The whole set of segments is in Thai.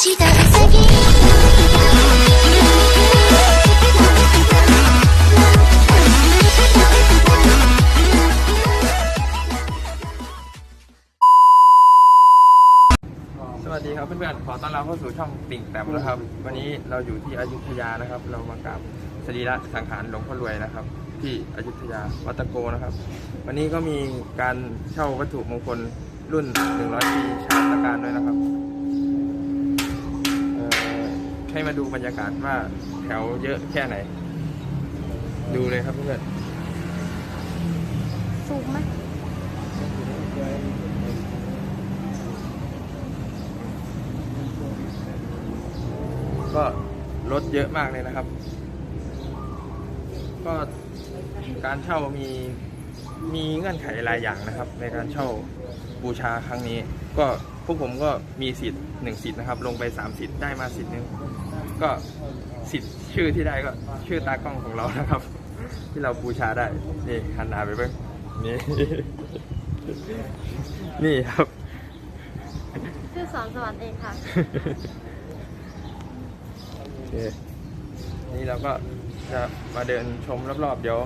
したウサギ「 สวัสดีครับเพื่อนๆ ขอต้อนรับเข้าสู่ช่องติ่งแต้มนะครับ วันนี้เราอยู่ที่อยุธยานะครับ เรามากราบสรีระสังขารหลวงพ่อรวยนะครับ ที่อยุธยาวัดตะโกนะครับ วันนี้ก็มีการเช่าวัตถุมงคลรุ่น 100 ปีชาติการด้วยนะครับเอ่อ ให้มาดูบรรยากาศว่าแถวเยอะแค่ไหน ดูเลยครับเพื่อนสูงไหมๆก็รถเยอะมากเลยนะครับ ก็การเช่ามีมีเงื่อนไขหลายอย่างนะครับ ในการเช่าบูชาครั้งนี้ ก็พวกผมก็มีสิทธิ์ หนึ่งสิทธิ์นะครับ ลงไปสามสิทธิ์ได้มาสิทธิ์หนึงก็สิทธิ์ชื่อที่ได้ก็ชื่อตากล้องของเรานะครับ ที่เราบูชาได้นี่หันหน้าไปเบิ้งนี่ นี่ครับ ชื่อสอนสวัสดิ์เองค่ะโอเคนี่เราก็จะมาเดินชมรอบๆเดี๋ยว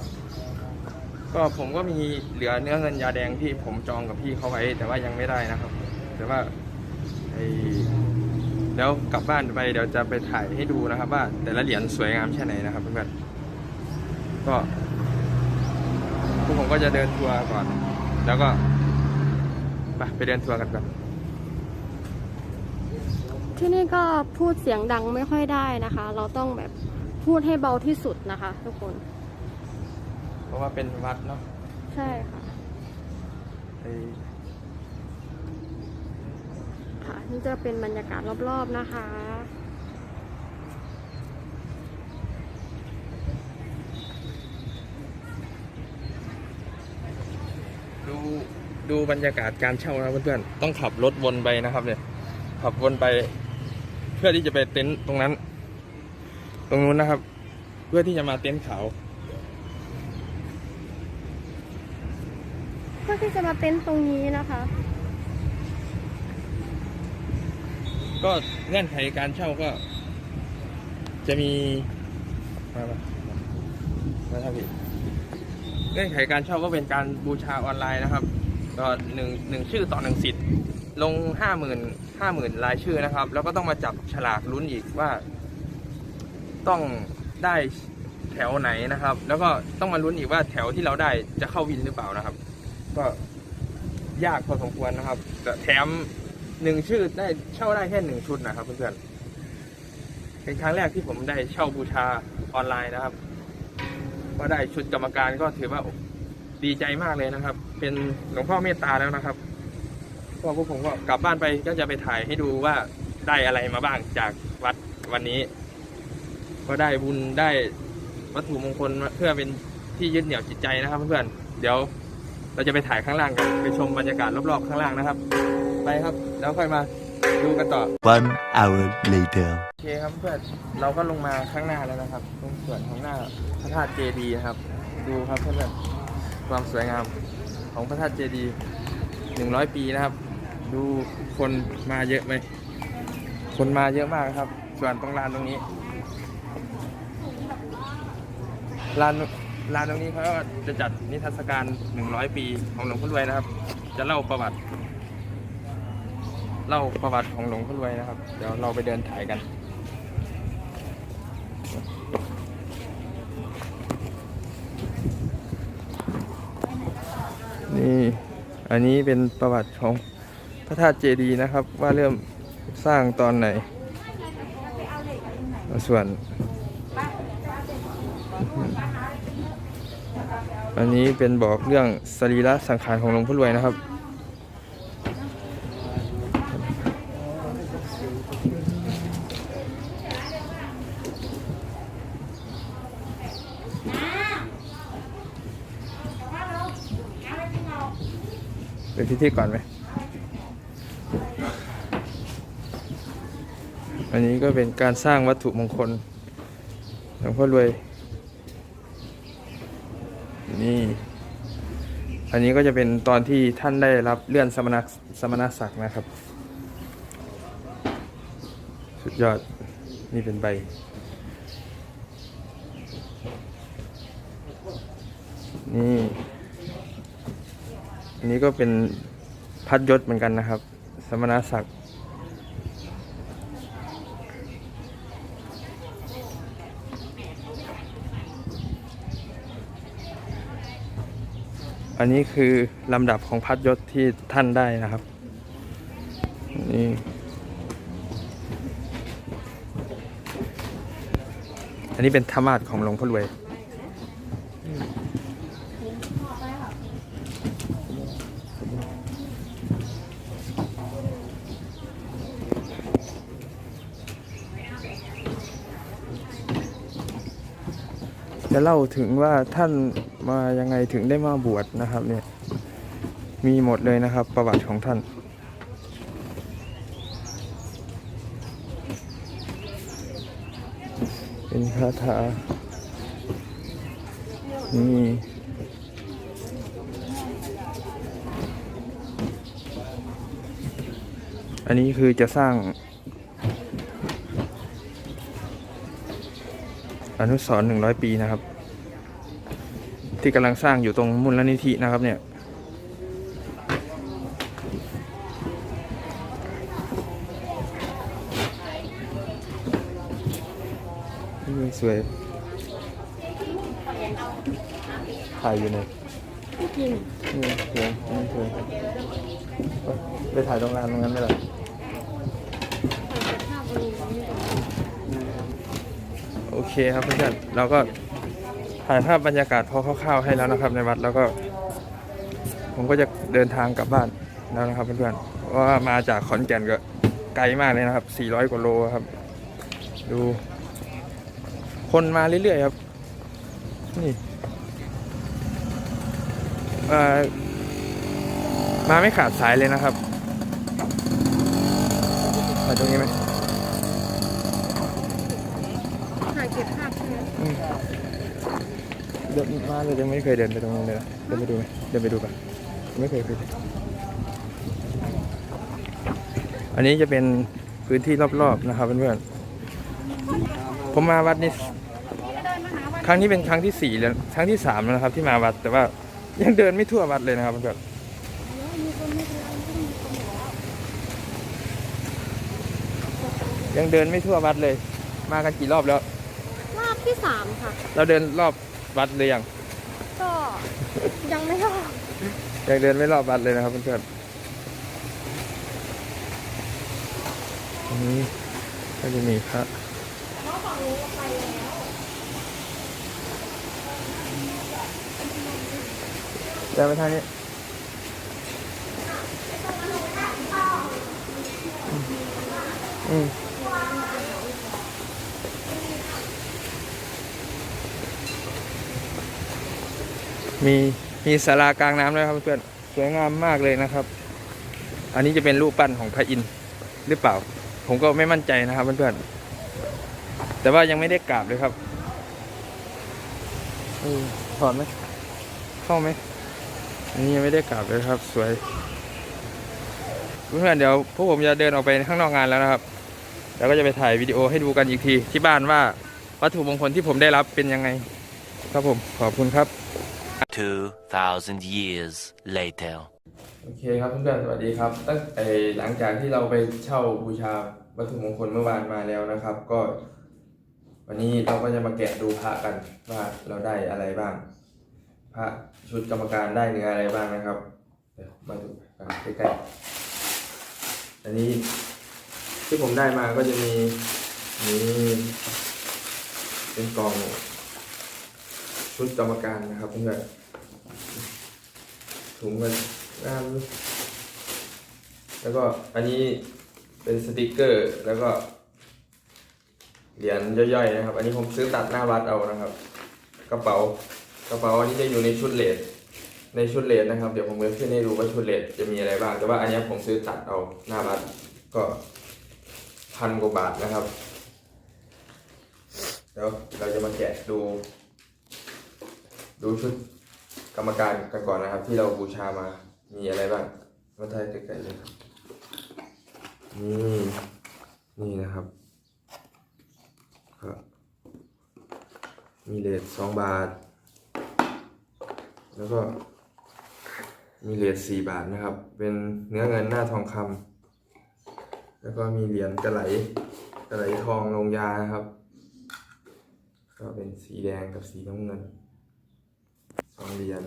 ก็ผมก็มีเหลือเนื้อเงินยาแดงที่ผมจองกับพี่เขาไว้ แต่ว่ายังไม่ได้นะครับ แต่ว่าไอ แล้วกลับบ้านไปเดี๋ยวจะไปถ่ายให้ดูนะครับ ว่า แต่ละเหรียญสวยงามแค่ไหนนะครับเพื่อนๆก็พวกผมก็จะเดินทัวร์ก่อน แล้วก็ไปไปเดินทัวร์กันก่อนที่นี่ก็พูดเสียงดังไม่ค่อยได้นะคะ เราต้องแบบพูดให้เบาที่สุดนะคะ ทุกคน เพราะว่าเป็นวัดเนาะใช่ค่ะ ไอ้ ค่ะ นี่จะเป็นบรรยากาศรอบๆนะคะ ดูดูบรรยากาศการเช่านะเพื่อนๆ ต้องขับรถวนไปนะครับเนี่ย ขับวนไป เพื่อที่จะไปเต็นท์ตรงนั้น ตรงนู้นนะครับ เพื่อที่จะมาเต็นท์ขาวเพื่อที่จะมาเต็นท์ตรงนี้นะคะ ก็เงื่อนไขการเช่าก็ จะมีมามามาครับพี่เงื่อนไขการเช่าก็เป็นการบูชาออนไลน์นะครับ ก็หนึ่งหนึ่งชื่อต่อหนึ่งสิทธิ์ลงห้าหมื่นห้าหมื่นรายชื่อนะครับ แล้วก็ต้องมาจับฉลากลุ้นอีกว่า ต้องได้แถวไหนนะครับ แล้วก็ต้องมาลุ้นอีกว่าแถวที่เราได้จะเข้าวินหรือเปล่านะครับ ก็ยากพอสมควรนะครับแต่แถม หนึ่งชื่อได้เช่าได้แค่หนึ่งชุดนะครับเพื่อนๆเป็นครั้งแรกที่ผมได้เช่าบูชาออนไลน์นะครับ ก็ได้ชุดกรรมการก็ถือว่าดีใจมากเลยนะครับ เป็นหลวงพ่อเมตตาแล้วนะครับก็พวกผมก็กลับบ้านไปก็จะไปถ่ายให้ดูว่าได้อะไรมาบ้างจากวัดวันนี้ ก็ได้บุญได้วัตถุมงคลเพื่อเป็นที่ยึดเหนี่ยวจิตใจนะครับเพื่อนๆเดี๋ยวเราจะไปถ่ายข้างล่างกันไปชมบรรยากาศรอบๆข้างล่างนะครับ ไปครับแล้วค่อยมาดูกันต่อ One hour later. โอเคครับเพื่อนเราก็ลงมาข้างหน้าแล้วนะครับ ตรงส่วนของหน้าพระธาตุเจดีย์นะครับ ดูครับเพื่อนๆความสวยงามของพระธาตุเจดีย์หนึ่งร้อยปีนะครับ ดูคนมาเยอะไหมคนมาเยอะมากครับ ส่วนตรงลานตรงนี้ลานลานตรงนี้เขาก็จะจัดนิทรรศการหนึ่งร้อยปีของหลวงพ่อรวยนะครับ จะเล่าประวัติ เล่าประวัติของหลวงพ่อรวยนะครับ เดี๋ยวเราไปเดินถ่ายกัน นี่อันนี้เป็นประวัติของพระธาตุเจดีย์นะครับ ว่าเริ่มสร้างตอนไหน ส่วน อันนี้เป็นบอกเรื่องสรีระสังขารของหลวงพ่อรวยนะครับ เป็นพิธีก่อนไหมอันนี้ก็เป็นการสร้างวัตถุมงคลหลวงพ่อรวย นี่ อันนี้ก็จะเป็นตอนที่ท่านได้รับเลื่อนสมณสมณศักดิ์นะครับ สุดยอด นี่เป็นใบ นี่ อันนี้ก็เป็นพัดยศเหมือนกันนะครับ สมณศักดิ์อันนี้คือลำดับของพัดยศที่ท่านได้นะครับนี่อันนี้เป็นธรรมาสของหลวงพ่อรวย จะเล่าถึงว่าท่านมายังไงถึงได้มาบวชนะครับเนี่ยมีหมดเลยนะครับประวัติของท่าน เป็นคาถานี่อันนี้คือจะสร้าง อ นุสรณ์หนึ่งร้อยปีนะครับ ที่กำลังสร้างอยู่ตรงมูลนิธินะครับเนี่ยนี่สวยถ่ายอยู่ไหนกินนี่สวยนี่สวยไปถ่ายตรงงานตรงนั้นไม่หรอ ภาพบริเวณนี้ก่อน โอเคครับเพื่อนๆเราก็ถ่ายภาพบรรยากาศพอคร่าวๆให้แล้วนะครับ ในวัดแล้วก็ ผมก็จะเดินทางกลับบ้านแล้วนะครับเพื่อนๆเพราะว่ามาจากขอนแก่นก็ไกลมากเลยนะครับ 400 กว่าโลครับ ดู คนมาเรื่อยๆครับ นี่มาไม่ขาดสายเลยนะครับมาตรงนี้ไหม ถ่ายเก็บภาพใช่ไหม เดินมาเลยยังไม่เคยเดินไปตรงนั้นเลยนะเดินไปดูไหมเดินไปดูปะไม่เคยไปอันนี้จะเป็นพื้นที่รอบๆนะครับเพื่อนๆผมมาวัดนี้ครั้งนี้เป็นครั้งที่สี่แล้วครั้งที่สามแล้วนะครับ ที่มาวัดแต่ว่ายังเดินไม่ทั่ววัดเลยนะครับเพื่อนๆยังเดินไม่ทั่ววัดเลย มากันกี่รอบแล้ว รอบที่สามค่ะ เราเดินรอบ วัดเลยยังก็ยังไม่รอบยังเดินไม่รอบวัดเลยนะครับเพื่อนๆอันนี้ก็จะมีพระเดินไปทางนี้อืม มีมีศาลากลางน้ำด้วยครับเพื่อนสวยงามมากเลยนะครับ อันนี้จะเป็นรูปปั้นของพระอินทร์หรือเปล่า ผมก็ไม่มั่นใจนะครับเพื่อนๆแต่ว่ายังไม่ได้กราบเลยครับถอดไหมเข้าไหมอันนี้ยังไม่ได้กราบเลยครับ สวยเพื่อนๆเดี๋ยวพวกผมจะเดินออกไปข้างนอกงานแล้วนะครับแล้วก็จะไปถ่ายวิดีโอให้ดูกันอีกทีที่บ้านว่าวัตถุมงคลที่ผมได้รับเป็นยังไง ครับผมขอบคุณครับ 2,000 years later. โอเคครับเพื่อนๆสวัสดีครับ ตั้งแต่หลังจากที่เราไปเช่าบูชาวัตถุมงคลเมื่อวานมาแล้วนะครับ ก็ วันนี้เราก็จะมาแกะดูพระกันว่าเราได้อะไรบ้าง พระชุดกรรมการได้เนื้ออะไรบ้างนะครับเดี๋ยวมาดูกันใกล้ๆอันนี้ที่ผมได้มาก็จะมีนี่เป็นกล่อง ชุดกรรมการนะครับเพื่อนถุงมันงามแล้วก็อันนี้เป็นสติกเกอร์แล้วก็เหรียญย่อยๆนะครับ อันนี้ผมซื้อตัดหน้าวัดเอานะครับ กระเป๋ากระเป๋าอันนี้จะอยู่ในชุดเลดในชุดเลดนะครับ เดี๋ยวผมจะขึ้นให้ดูว่าชุดเลดจะมีอะไรบ้าง แต่ว่าอันนี้ผมซื้อตัดเอาหน้าวัดก็พันกว่าบาทนะครับ เดี๋ยวเราจะมาแกะดู ดูชุดกรรมการกันก่อนนะครับ ที่เราบูชามามีอะไรบ้างมาถ่ายใกล้ๆเลยครับนี่นี่นะครับก็มีเลทสองบาท แล้วก็มีเหรียญสี่บาทนะครับ เป็นเนื้อเงินหน้าทองคำแล้วก็มีเหรียญกระไหลกระไหลทองลงยานะครับ ก็เป็นสีแดงกับสีน้ำเงิน องเหรียญ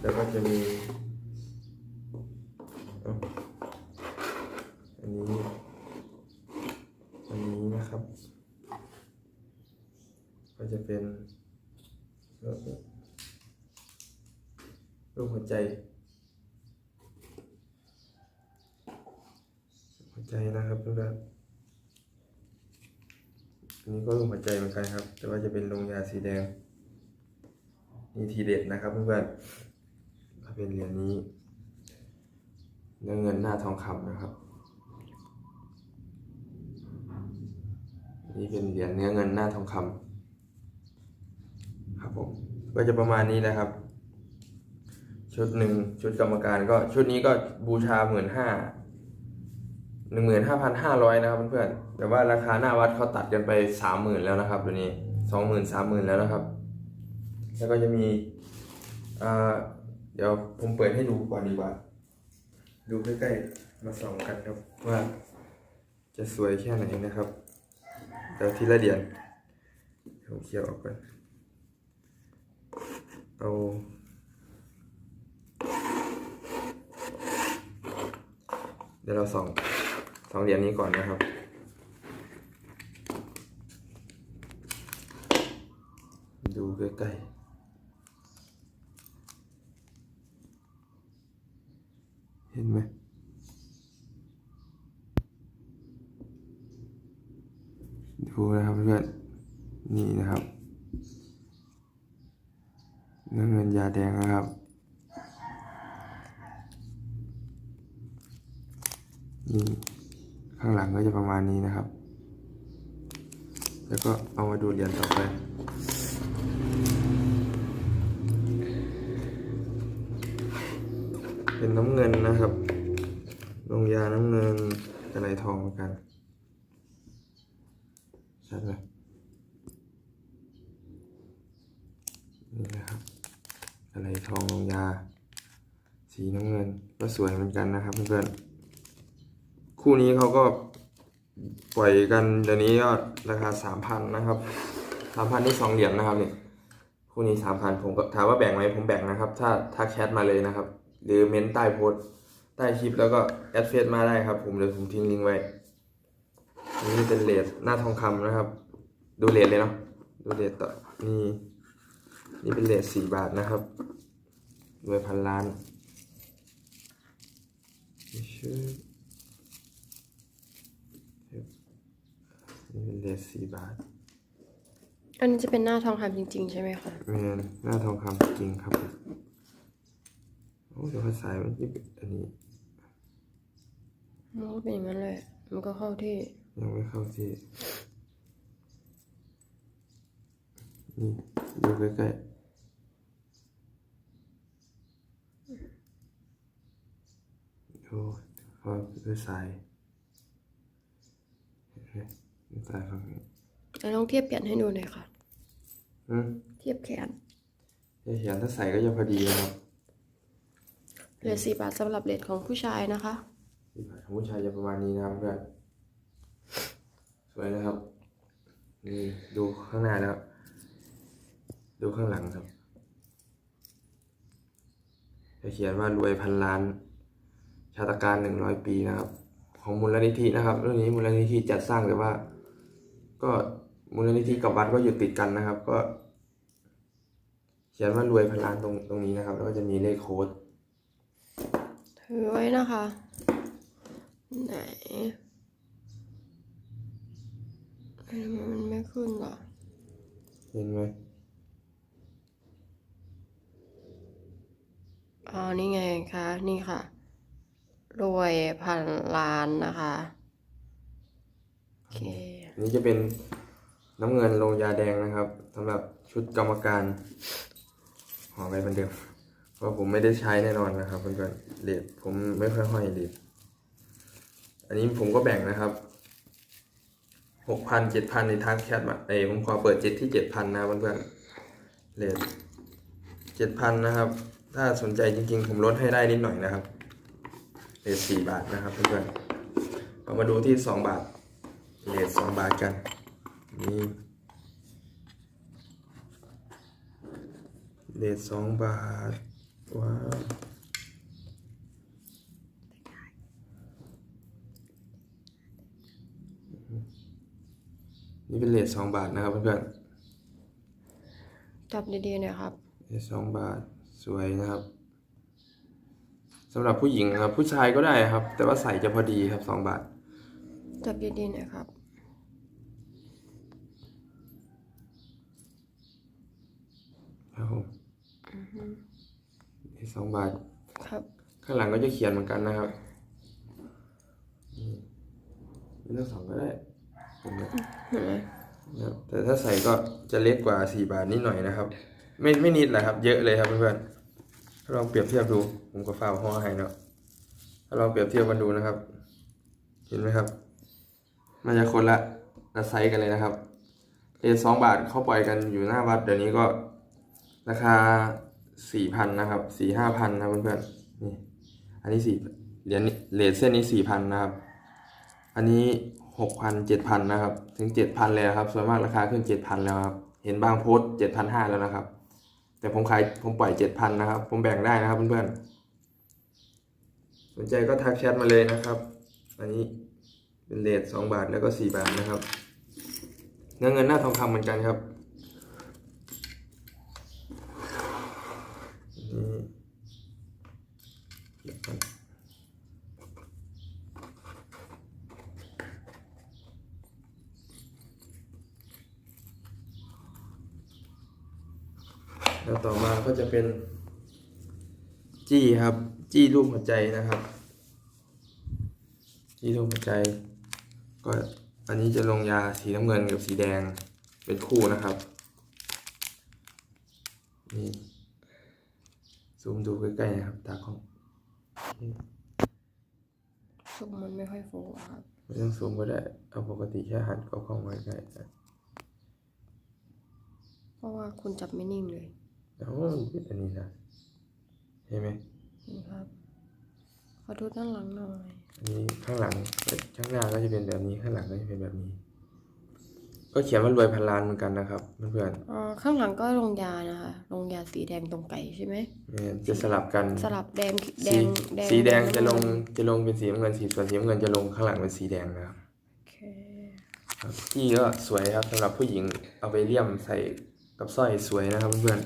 แล้วก็จะมีอันนี้อันนี้นะครับ ก็จะเป็นรูปหัวใจหัวใจนะครับเพื่อนอันนี้ก็รูปหัวใจเหมือนกันครับ แต่ว่าจะเป็นลงยาสีแดง นี่ทีเด็ดนะครับเพื่อนๆถ้าเป็นเหรียญนี้เนื้อเงินหน้าทองคำนะครับ นี่เป็นเหรียญเนื้อเงินหน้าทองคำครับผมก็จะประมาณนี้นะครับ ชุดหนึ่งชุดกรรมการก็ชุดนี้ก็บูชาหมื่นห้าหนึ่งหมื่นห้าพันห้าร้อยนะครับเพื่อนๆแต่ว่าราคาหน้าวัดเขาตัดกันไปสามหมื่นแล้วนะครับ ตัวนี้สองหมื่นสามหมื่นแล้วนะครับ แล้วก็จะมีอ่าเดี๋ยวผมเปิดให้ดูก่อนดีกว่า ดูใกล้ๆมาส่องกันครับว่า จะสวยแค่ไหนนะครับเดี๋ยวทีละเดียนผมเคี่ยวออกก่อนเอาเดี๋ยวเราส่องสองเหรียญนี้ก่อนนะครับ ดูใกล้ๆ เห็นไหมดูนะครับเพื่อนนี่นะครับเนื้อเงินยาแดงนะครับ นี่ข้างหลังก็จะประมาณนี้นะครับ แล้วก็เอามาดูเหรียญต่อไป เป็นน้ำเงินนะครับลงยาน้ำเงินกระไรทองเหมือนกันชัดไหมนี่นะครับอะไรทองลงยา สีน้ำเงินก็สวยเหมือนกันนะครับเพื่อนๆคู่นี้เขาก็ปล่อยกันเดี๋ยวนี้ก็ราคาสามพันนะครับสามพันที่สองเหรียญนะครับเนี่ยคู่นี้สามพันผมก็ถามว่าแบ่งไหมผมแบ่งนะครับ ถ้าทักแชทมาเลยนะครับ หรือเม้นใต้โพสต์ใต้คลิปแล้วก็แอดเฟซมาได้ครับ ผมเดี๋ยวผมทิ้งลิงก์ไว้นี่เป็นเลสหน้าทองคำนะครับ ดูเลสเลยเนาะดูเลสต่อนี่นี่เป็นเลสสี่บาทนะครับรวยพันล้านนี่ชื่อนี่เป็นเลสสี่บาท อันนี้จะเป็นหน้าทองคำจริง ๆ ใช่ไหมคะเมนหน้าทองคำจริงครับ โอ้เดี๋ยวภาษามันยี่อันนี้ มันก็เป็นอย่างนั้นเลยมันก็เข้าที่ ยังไม่เข้าที่ นี่ดูใกล้ๆ ดูเขาด้วยสายเห็นไหมด้วยสายฝั่งนี้แล้วลองเทียบแขนให้ดูหน่อยค่ะ อืมเทียบแขนจะเขียนถ้าใส่ก็จะพอดีนะครับ เหลือสี่บาทสำหรับเลทของผู้ชายนะคะที่ผ่านของผู้ชายจะประมาณนี้นะครับเพื่อนสวยนะครับ นี่ดูข้างหน้าแล้วดูข้างหลังครับจะเขียนว่ารวยพันล้าน ชาตการหนึ่งร้อยปีนะครับ ของมูลนิธินะครับเรื่องนี้มูลนิธิจัดสร้างแต่ว่า ก็มูลนิธิกับวัดก็อยู่ติดกันนะครับ ก็ เขียนว่ารวยพันล้านตรงตรงนี้นะครับ แล้วก็จะมีเลขโค้ด ถือไว้นะคะ ไหนทำไมมันไม่ขึ้นเหรอเห็นไหมอ๋อ นี่ไงคะ นี่ค่ะ รวยพันล้านนะคะ โอเคอันนี้จะเป็นน้ำเงินลงยาแดงนะครับสำหรับชุดกรรมการห่อไว้เหมือนเดิมเพ ราะผมไม่ได้ใช้แน่นอนนะครับเพื่อนๆเลดผมไม่ค่อยห้อยเลดอันนี้ผมก็แบ่งนะครับหกพันเจ็ดพันในทักแชทมาเอ้ยผมขอเปิดเจ็ดที่เจ็ดพันนะเพื่อนๆเลทเจ็ดพันนะครับ ถ้าสนใจจริงๆ ผมลดให้ได้นิดหน่อยนะครับเลทสี่บาทนะครับเพื่อนๆเรามาดูที่สองบาทเลทสองบาทกันนี่เลทสองบาท ว้าวนี่เป็นเลทสองบาทนะครับเพื่อนๆจับดีๆหน่อยครับสองบาทสวยนะครับสำหรับผู้หญิงนะครับ ผู้ชายก็ได้ครับ แต่ว่าใส่จะพอดีครับสองบาท จับดีๆหน่อยครับ ครับผมนี่ สองบาท ครับ ข้างหลังก็จะเขียนเหมือนกันนะครับนี่ไม่ต้องสองก็ได้เห็นไหมเห็นไหมนะครับแต่ถ้าใส่ก็จะเล็กกว่าสี่บาทนิดหน่อยนะครับ ไม่ไม่นิดแหละครับ เยอะเลยครับเพื่อนๆถ้าลองเปรียบเทียบดู ผมก็ฝ้ากห่อให้เนาะถ้าลองเปรียบเทียบกันดูนะครับ เห็นไหมครับ มันจะคนละละไซส์กันเลยนะครับเลทสองบาทเขาปล่อยกันอยู่หน้าวัดเดี๋ยวนี้ก็ราคา สี่พันนะครับสี่ห้าพันนะเพื่อนๆนี่อันนี้สี่เหรียญนี้เลทเส้นนี้สี่พันนะครับ อันนี้หกพันเจ็ดพันนะครับถึงเจ็ดพันเลยครับส่วนมากราคาขึ้นเจ็ดพันแล้วครับเห็นบางโพสเจ็ดพันห้าแล้วนะครับ แต่ผมขายผมปล่อยเจ็ดพันนะครับ ผมแบ่งได้นะครับเพื่อนๆสนใจก็ทักแชทมาเลยนะครับ อันนี้เป็นเลทสองบาทแล้วก็สี่บาทนะครับเนื้อเงินหน้าทองคำเหมือนกันครับนี่เดี๋ยวก่อน แล้วต่อมาก็จะเป็น จี้ครับ จี้รูปหัวใจนะครับ จี้รูปหัวใจ ก็อันนี้จะลงยาสีน้ำเงินกับสีแดงเป็นคู่นะครับนี่ซูมดูใกล้ๆนะครับตากล้องซุมมันไม่ค่อยฟูอะครับไม่ต้องซูมก็ได้ เอาปกติแค่หันเข้ากล้องไว้ใกล้เพราะว่าคุณจับไม่นิ่งเลย แล้วมันเป็นอันนี้นะเห็นไหมเห็นครับ ขอดูด้านหลังหน่อย อันนี้ข้างหลังข้างหน้าก็จะเป็นแบบนี้ข้างหลังก็จะเป็นแบบนี้ ก็เขียนว่ารวยพันล้านเหมือนกันนะครับเพื่อนอ๋อข้างหลังก็ลงยานะคะลงยาสีแดงตรงไก่ใช่ไหมๆเนี่ยจะสลับกันสลับแดงแดสีงแดงสีแดงจะลงน้ำเงินจะลงเป็นสีน้ำเงินสีส่วนสีน้ำเงินจะลงข้างหลังเป็นสีแดงนะครับโอเคครับที่ก็สวยครับสำหรับผู้หญิงเอาไปเลี่ยมใส่กับสร้อยสวยนะครับเพื่อน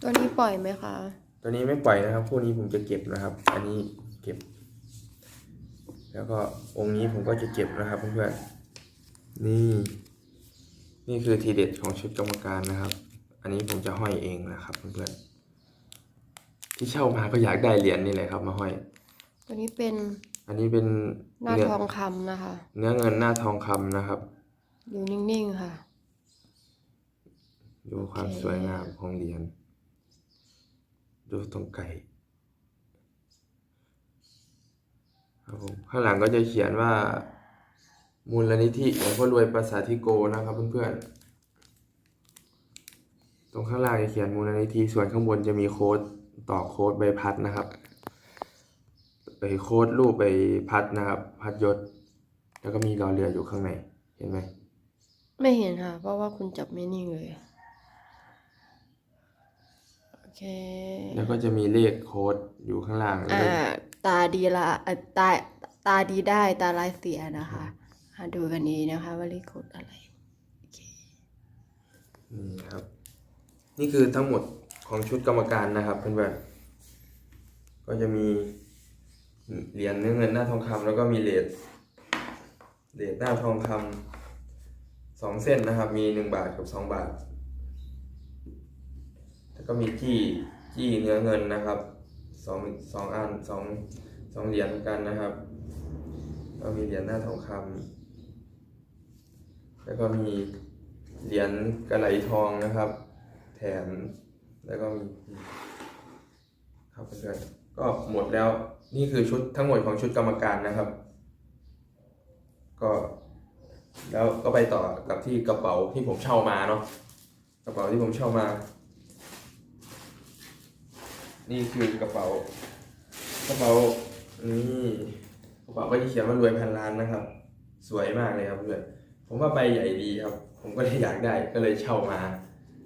ตัวนี้ปล่อยไหมคะๆตัวนี้ไม่ปล่อยนะครับพวกนี้ผมจะเก็บนะครับ อันนี้เก็บ แล้วก็องค์นี้ผมก็จะเก็บนะครับเพื่อนๆนี่ นี่คือทีเด็ดของชุดกรรมการนะครับ อันนี้ผมจะห้อยเองนะครับเพื่อนๆที่เช่ามาก็อยากได้เหรียญนี่แหละครับ มาห้อย ตัวนี้เป็นอันนี้เป็นหน้าเนื้อทองคำนะคะ เนื้อเงินหน้าทองคำนะครับ อยู่นิ่งๆค่ะ ดูความโอเคสวยงามของเหรียญ ดูตรงไก่ครับผมข้างหลังก็จะเขียนว่า มูลนิธิหลวงพ่อรวยประสาธิโกนะครับเพื่อนๆ ตรงข้างล่างจะเขียนมูลนิธิส่วนข้างบนจะมีโค้ดต่อโค้ดใบพัดนะครับไปโค้ดรูปใบพัดนะครับ พัดยศ แล้วก็มีรอเรืออยู่ข้างใน เห็นไหม ไม่เห็นค่ะ เพราะว่าคุณจับไม่นิ่งเลย เค แล้วก็จะมีเลขโค้ดอยู่ข้างล่างแล้วอ่าก็ตาดีละอะตาตาดีได้ตาลายเสียนะคะอะดูกันดีนะคะว่าเลขโคดอะไรโอเคนี่ครับ นี่คือทั้งหมดของชุดกรรมการนะครับเพื่อนๆก็จะมีเหรียญเนื้อเงินหน้าทองคำแล้วก็มีเหรียญเหรียญหน้าทองคำสองเส้นนะครับ มีหนึ่งบาทกับสองบาท แล้วก็มีจี้จี้เนื้อเงินนะครับสองสองอันสองสองเหรียญกันนะครับแล้วมีเหรียญหน้าทองคำแล้วก็มีเหรียญกระไหลทองนะครับ แถมแล้วก็มีครับเพื่อนๆก็หมดแล้วนี่คือชุดทั้งหมดของชุดกรรมการนะครับ ก็แล้วก็ไปต่อกับที่กระเป๋าที่ผมเช่ามาเนาะกระเป๋าที่ผมเช่ามา นี่คือกระเป๋ากระเป๋านี่กระเป๋าก็จะเขียนว่ารวยพันล้านนะครับ สวยมากเลยครับเพื่อนผมว่าใบใหญ่ดีครับ ผมก็เลยอยากได้ก็เลยเช่ามา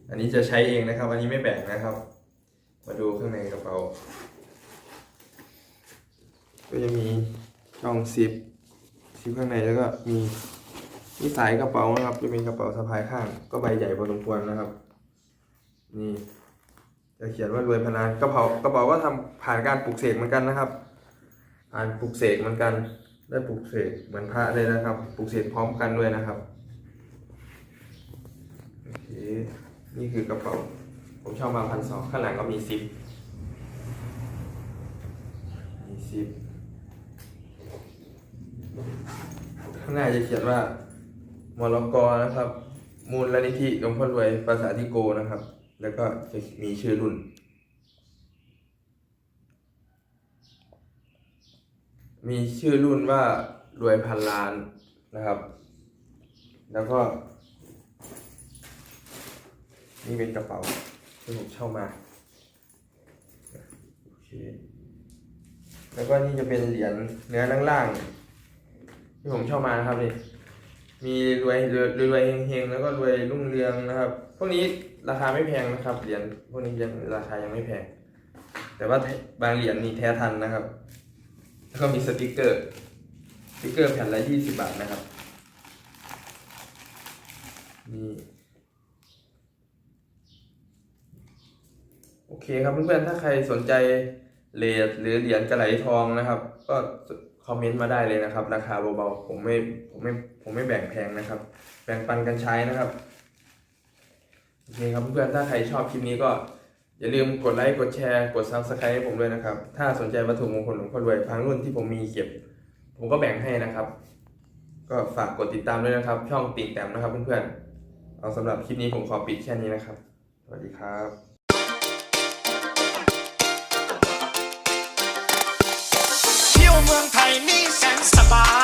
อันนี้จะใช้เองนะครับ อันนี้ไม่แบ่งนะครับ มาดูข้างในกระเป๋า ก็จะมีช่องซิปซิปข้างในแล้วก็มีนี่สายกระเป๋านะครับ จะเป็นกระเป๋าสะพายข้าง ก็ใบใหญ่พอสมควรนะครับ นี่ จะเขียนว่ารวยพนานกระเป๋ากระเป๋าก็ทำผ่านการปลูกเสกเหมือนกันนะครับผ่านปลูกเสกเหมือนกัน ได้ปลูกเสกเหมือนพระเลยนะครับ ปลูกเสกพร้อมกันด้วยนะครับโอเคนี่คือกระเป๋า ผมช่ามาพันสองข้างหลังก็มีซิปมีซิปข้างหน้าจะเขียนว่ามรกรนะครับ มูลนิธิหลวงพ่อรวยภาษาที่โกนะครับ แล้วก็จะมีชื่อรุ่น มีชื่อรุ่นว่ารวยพันล้านนะครับ แล้วก็ นี่เป็นกระเป๋าที่ผมเช่ามาโอเคแล้วก็นี่จะเป็นเหรียญเนื้อล่างๆที่ผมเช่ามานะครับนี่มีรวยรวยรวยเฮงๆแล้วก็รวยรุ่งเรืองนะครับ พวกนี้ ราคาไม่แพงนะครับเหรียญพวกนี้ยังราคายังไม่แพง แต่ว่าบางเหรียญนี่แท้ทันนะครับ แล้วก็มีสติกเกอร์สติกเกอร์แผ่นละยี่สิบบาทนะครับนี่โอเคครับเพื่อนๆถ้าใครสนใจเลทหรือเหรียญกระไหลทองนะครับ ก็คอมเมนต์มาได้เลยนะครับ ราคาเบาๆผมไม่ผมไม่ผมไม่แบ่งแพงนะครับ แบ่งปันกันใช้นะครับ โอเคครับเพื่อนๆถ้าใครชอบคลิปนี้ก็อย่าลืมกดไลค์กดแชร์กด subscribe ให้ผมด้วยนะครับ ถ้าสนใจวัตถุมงคลหลวงพ่อรวยพังรุ่นที่ผมมีเก็บ ผมก็แบ่งให้นะครับ ก็ฝากกดติดตามด้วยนะครับ ช่องติ่งแต้มนะครับเพื่อนๆเอาสำหรับคลิปนี้ผมขอปิดแค่นี้นะครับ สวัสดีครับเที่ยวเมืองไทยนี่แสนสบาย